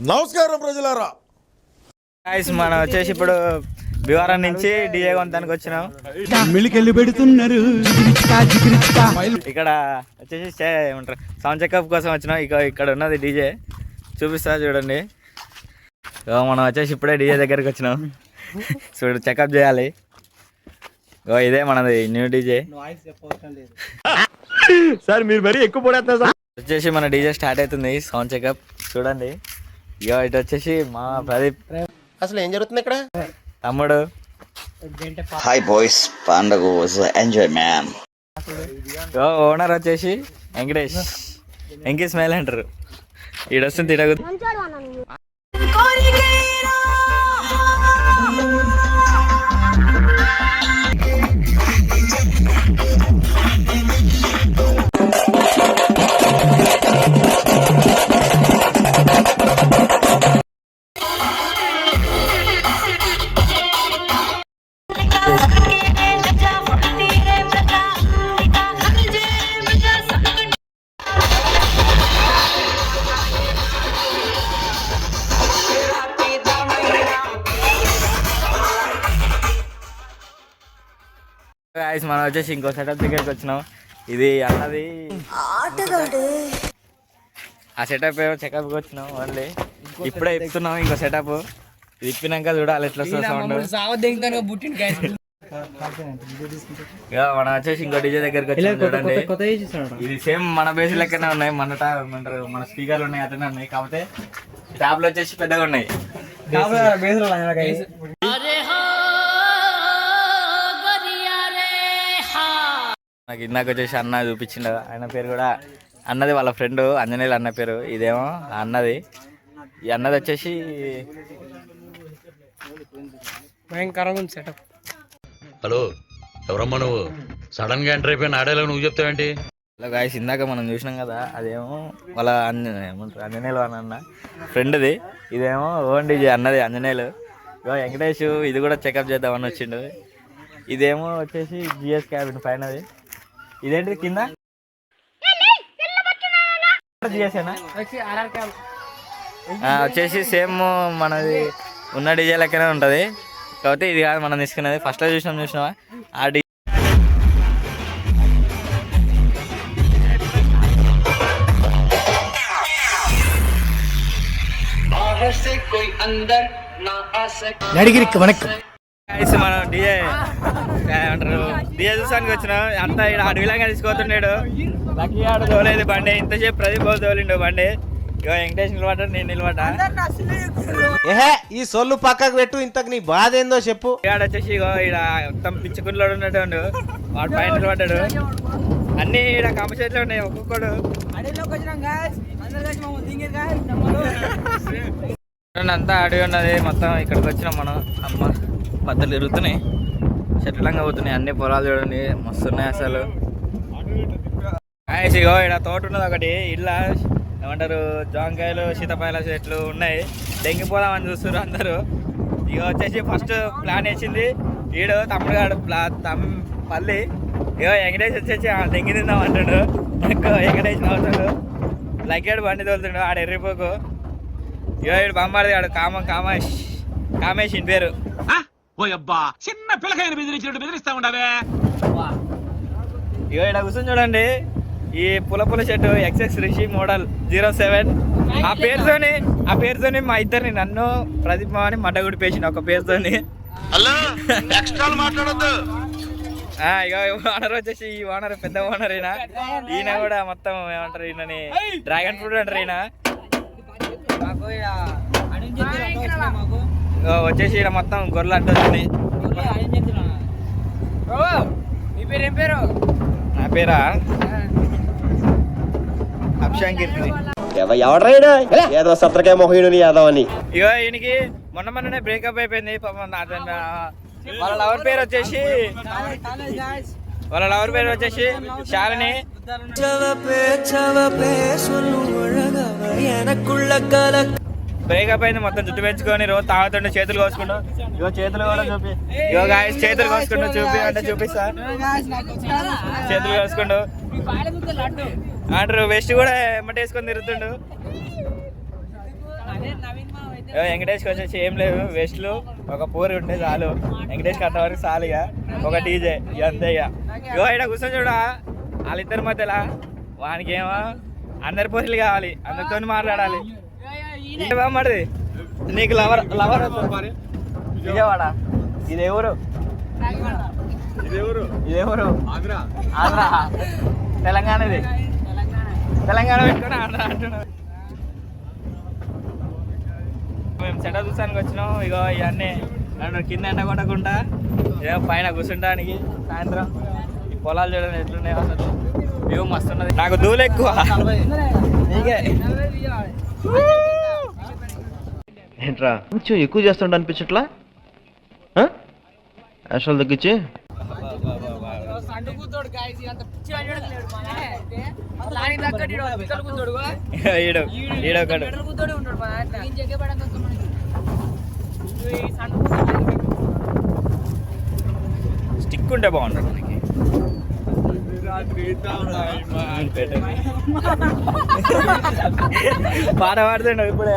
నమస్కారం ప్రజలారా. మనం వచ్చేసి ఇప్పుడు భీవరం నుంచి డిఏ కొంతానికి వచ్చినాం. మిళికెళ్ళి పెడుతున్నారు. ఇక్కడ వచ్చేసి చే- ఏమంటారు సౌండ్ చెకప్ కోసం వచ్చినాం. ఇక ఇక్కడ ఉన్నది డీజే. చూపిస్తా చూడండి. ఇగో మనం వచ్చేసి ఇప్పుడే డీజే దగ్గరికి వచ్చినాం. చూడు చెకప్ చేయాలి. ఇగో ఇదే మనది న్యూ డీజే. సార్ మీరు మరీ ఎక్కువ పడేస్తున్నారు సార్. వచ్చేసి మన డీజే స్టార్ట్ అవుతుంది సౌండ్ చెకప్ చూడండి. ఇగో ఇటు వచ్చేసి మా ప్రదీప్. అసలు ఏం జరుగుతుంది ఇక్కడ? తమ్ముడు. Hi boys, పండగ man. ఇగో ఓనర్ వచ్చేసి వెంకటేష్. వెంకీ స్మైల్ అంటారు. ఈడొస్తుంది తిరగు గాయస్ మనం వచ్చేసి ఇంకో సెటప్ దగ్గరికి వచ్చినాం. ఇది అన్నది. ఆ సెటప్ ఏమో చెకప్కి వచ్చినాం ఓన్లీ ఇప్పుడే ఇస్తున్నాం ఇంకో సెటప్ ఇది ఇప్పినాక చూడాలి ఎట్లా వస్తుంది సౌండ్ ఇక మనం వచ్చేసి ఇంకో డీజే దగ్గరికి వచ్చినాం చూడండి. ఇది సేమ్ మన బేస్ లెక్కనే ఉన్నాయి మన మన స్పీకర్లు ఉన్నాయి అట్లనే ఉన్నాయి. కాకపోతే ట్యాబ్లు వచ్చేసి పెద్దగా ఉన్నాయి. నాకు ఇందాక వచ్చేసి అన్న చూపించిండు. ఆయన పేరు కూడా అన్నది వాళ్ళ ఫ్రెండ్ అంజనేయులు అన్న పేరు. ఇదేమో అన్నది. ఈ అన్నది వచ్చేసి హలో ఎవరమ్మా నువ్వు? సడన్గా ఎంటర్ అయిపోయిన ఆడేలా నువ్వు చెప్తావేంటి? గాయస్ ఇందాక మనం చూసినాం కదా అదేమో వాళ్ళ అంజ ఏమంటారు అంజనేయులు అని అన్న. ఫ్రెండ్ది ఇదేమో ఓన్ డీజే అన్నది అంజనేయులు ఇగో వెంకటేష్ ఇది కూడా చెకప్ చేద్దామని వచ్చిండు. ఇదేమో వచ్చేసి జిఎస్ క్యాబిన్ పైనది. ఇదేంటిది కింద? వచ్చేసి సేమ్ మనది ఉన్న డీజే లెక్కనే ఉంటుంది. కాకపోతే ఇది కాదు మనం తీసుకున్నది ఫస్ట్లో చూసినాం చూసినావా? ఆ డీ నడిగిరికి వణకం గైస్ మనం డిఏ ఏమంటారు డిఏ చూసానికి వచ్చినాం అంతా ఇక్కడ అడవిలాగా తీసుకుపోతున్నాడు లక్కీ ఆడు తోలేదు బండి. ఇంతసేపు ప్రదీప్ బాబు తోలిండు బండి. ఇగో వెంకటేష్ నిలబడ్డా నేను నిలబడ్డా. ఏహే ఈ సొల్లు పక్కకు పెట్టు ఇంతకు నీ బాధ ఏందో చెప్పు. ఆడ వచ్చేసి ఇగో ఇక్కడ మొత్తం పిచ్చుకుల్లో ఉన్నట్టు వాడు పైన నిలబడ్డాడు. అన్ని ఇక్కడ కమ్మ చేతిలో ఉన్నాయి ఒక్కొక్కడు. అంతా అడవి ఉన్నది మొత్తం ఇక్కడికి వచ్చినాం మనం. అమ్మ. పద్దలు ఇరుగుతున్నాయి చెట్లంగా పోతున్నాయి. అన్ని పొలాలు చూడండి. మస్తు ఉన్నాయి అసలు ఇగో ఇక్కడ తోట ఉన్నది ఒకటి. ఇళ్ళ ఏమంటారు? జాంకాయలు సీతపాయల చెట్లు ఉన్నాయి. దెంగిపోదామని చూస్తారు అందరూ. ఇక వచ్చేసి ఫస్ట్ ప్లాన్ వేసింది. వీడు తమ్ముడు గాడు తమ్ పల్లి. ఇగో వెంకటేష్ వచ్చేసి "ఆ, దెంగి తిందాం అంటాడు. ఎక్కువ వెంకటేష్ నవ్వుతాడు. లగ్గేడు బండి తోలుతుండు. ఆడ ఎర్రిపోకు ఇగో వీడు బొమ్మాడిది ఆడు కామ కామేష్. కామేష్ ఇన్ పేరు. అబ్బా చిన్న పిల్లకాయని బెదిరించినట్టు బెదిరిస్తా ఉండవే ఇగో ఇక్కడ కూర్చొని చూడండి. ఈ పుల పుల shirt XX Rishi model zero seven. ఆ పేరుతోని ఆ పేరుతోని మా ఇద్దరిని నన్ను ప్రదీప్ అని మడ్డగుడి పేసిన ఒక పేరుతోని. హలో మాట్లాడొద్దు. ఆ, ఇగో ఓనర్ వచ్చేసి ఈ ఓనర్ పెద్ద ఓనర్ ఈయన. ఈయన కూడా మొత్తం ఏమంటారు ఈయనని డ్రాగన్ ఫ్రూట్ అంటారు ఈయన. వచ్చేసి ఈయన మొత్తం గొర్రెలు అడ్డు వచ్చినాయి నా పేరా? అభిషాంక్ కీర్తి ఎవడ్రాడు ఏదో సత్రకాయ మొహయుడు యాదవ్ అని ఇగో ఈయనకి మొన్న మొన్ననే బ్రేకప్ అయిపోయింది. పాపం నా- నా- వాళ్ళ లవర్ పేరు వచ్చేసి వాళ్ళ లవర్ పేరు వచ్చేసి శాలిని. బ్రేకప్ అయింది మొత్తం జుట్టు పెంచుకొని రోజు తాగుతుండే చేతులు కోసుకుంటూ. ఇగో చేతులు కూడా చూపి. ఇగో గాయస్ చేతులు కోసుకుంటూ చూపి అంటే చూపిస్తా. చేతులు కోసుకుంటూ. అంటారు వెస్ట్ కూడా ఎమ్మటి వేసుకొని తిరుగుతుండు. ఇగో వెంకటేష్కి వచ్చేసి ఏం లేదు వెస్ట్లు ఒక పూరి ఉంటే చాలు. వెంకటేష్కి అంతవరకు చాలు ఇక ఒక డీజే ఇక అంతే ఇక ఇగో ఇక్కడ కూర్చొని చూడ వాళ్ళిద్దరి మధ్యలో వానికి ఏమో అందరి పూరీలు కావాలి అందరితో మాట్లాడాలి. బామ్మడిది నీకు లవర్ లవర్ మరి విజయవాడ. ఇది ఎవరు? ఇది ఎవరు? ఆంధ్ర. ఆంధ్ర. తెలంగాణది. తెలంగాణ పెట్టుకుని ఆంధ్ర అంటున్నారు మేము చెడ్డ చూసానికి వచ్చినాం. ఇగో ఇవన్నీ కింద ఎండ కొట్టకుండా ఏదో పైన కూర్చుంటానికి సాయంత్రం ఈ పొలాలు చూడండి ఎట్లున్నాయో అసలు వ్యూ మస్తు ఉన్నది. నాకు దూలు ఎక్కువ నీకే. ఏంట్రా? కొంచెం ఎక్కువ చేస్తుండ అనిపించట్లా? యాషాలు తగ్గించి? స్టిక్ ఉంటే బాగుంటుంది మనకి. పాట పాడుతుండవు ఇప్పుడే.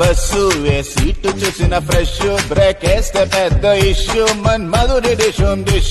బస్సు ఏ సీటు చూసిన ఫ్రెష్ బ్రేక్ వేస్తే పెద్ద ఇష్యూ మన్ మధురి డిష్ డిష్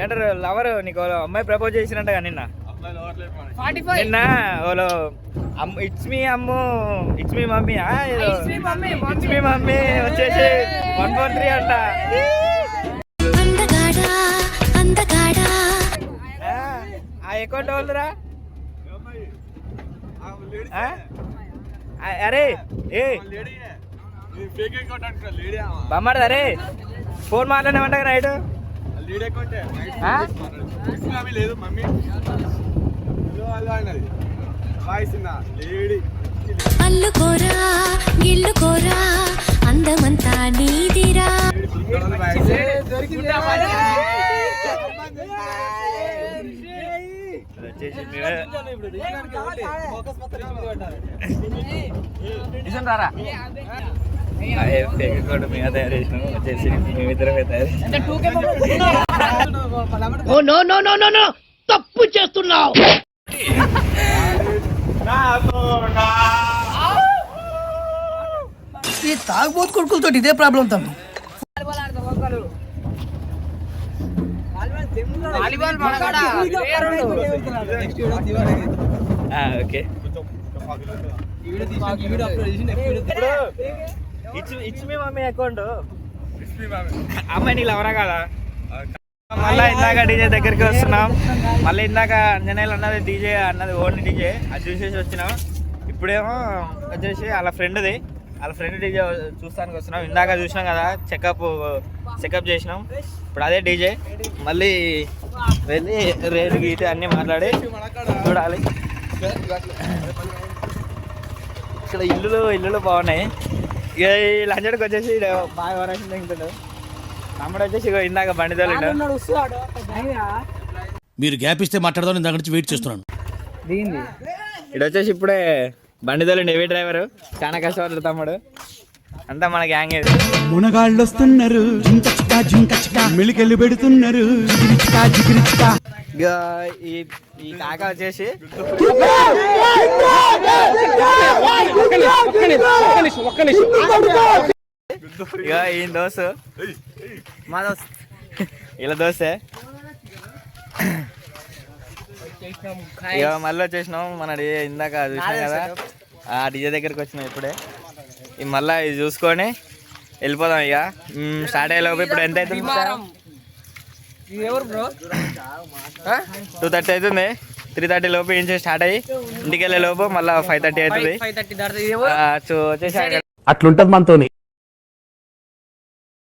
ఏంటారు లవర్ నీకు ఓ అమ్మాయి ప్రపోజ్ చేసినట్టుగా నిన్న. నిన్న ఓలో అమ్మ it's me Ammu it's me mummy mummy. It's me mummy వచ్చేసి వన్ ఫోర్ త్రీ అంట. ఆ, ఆ అకౌంట్ వాళ్ళరా ఆ? ఆ, అరే ఏ? బొమ్మడు అరే ఫోన్ మాట్లాడమంటా నైట్? లేదు మమ్మీ అల్లుకోరా గిల్లుకోరా అందమంతా నీదిరా నిజం రారా fake account మేమే తయారు చేసినాము. వచ్చేసి మేమిద్దరమే తయారు చేసినాము. ఈ తాగుబోతు కొడుకులతో ఇదే ప్రాబ్లం తమ్మి ఓకే. ఇచ్చి ఇచ్చి మీ మమ్మీ అకౌంట్. అమ్మాయి నీళ్ళు ఎవరా కదా? మళ్ళీ ఇందాక డీజే దగ్గరికి వస్తున్నాం. మళ్ళీ ఇందాక అంజనేయులు అన్నది డీజే అన్నది ఓన్లీ డీజే. అది చూసేసి వచ్చినాం. ఇప్పుడేమో వచ్చేసి వాళ్ళ ఫ్రెండ్ది. వాళ్ళ ఫ్రెండ్ డీజే చూస్తానికి వస్తున్నాం. ఇందాక చూసినాం కదా చెకప్ చెకప్ చేసినాం. ఇప్పుడు అదే డీజే. మళ్ళీ వెళ్ళి రేటు గీటు అన్నీ మాట్లాడి చూడాలి. ఇక్కడ ఇల్లులు ఇల్లులు బాగున్నాయి. ఇక ఈ లంచడికి వచ్చేసి బాగా వరకు తింటాడు తమ్ముడు వచ్చేసి ఇగో ఇందాక బండి తోలిండు. మీరు గ్యాప్ ఇస్తే మాట్లాడదాం దగ్గర నుంచి వెయిట్ చేస్తున్నాను. ఇటు వచ్చేసి ఇప్పుడే బండి తోలిండు హెవీ డ్రైవర్. చాలా కష్టపడ్డాడు తమ్ముడు. అంతా మన గ్యాంగ్ మునగాళ్ళు వస్తున్నారు మెలికెళ్ళి పెడుతున్నారు. జిగిరిచికా జిగిరిచికా ఇక ఈ ఈ కాక వచ్చేసి ఇక ఈ దోస్తు మా దోస్త్ ఇలా దోస్తే ఇక మళ్ళీ వచ్చేసినాం మన డి- ఇందాక చూసినాం కదా. ఆ డిజే దగ్గరికి వచ్చినాం ఇప్పుడే. ఈ మళ్ళీ ఇది చూసుకొని వెళ్ళిపోదాం ఇక స్టార్ట్ అయ్యే లోపు ఇప్పుడు ఎంత అవుతుంది ఎవరు బ్రో టూ థర్టీ అవుతుంది. త్రీ థర్టీ లోపు ఏం చేసి స్టార్ట్ అయ్యి? ఇంటికి వెళ్ళే లోపు మళ్ళీ ఫైవ్ థర్టీ అవుతుంది. వచ్చేసి అట్లుంటది మనతోని.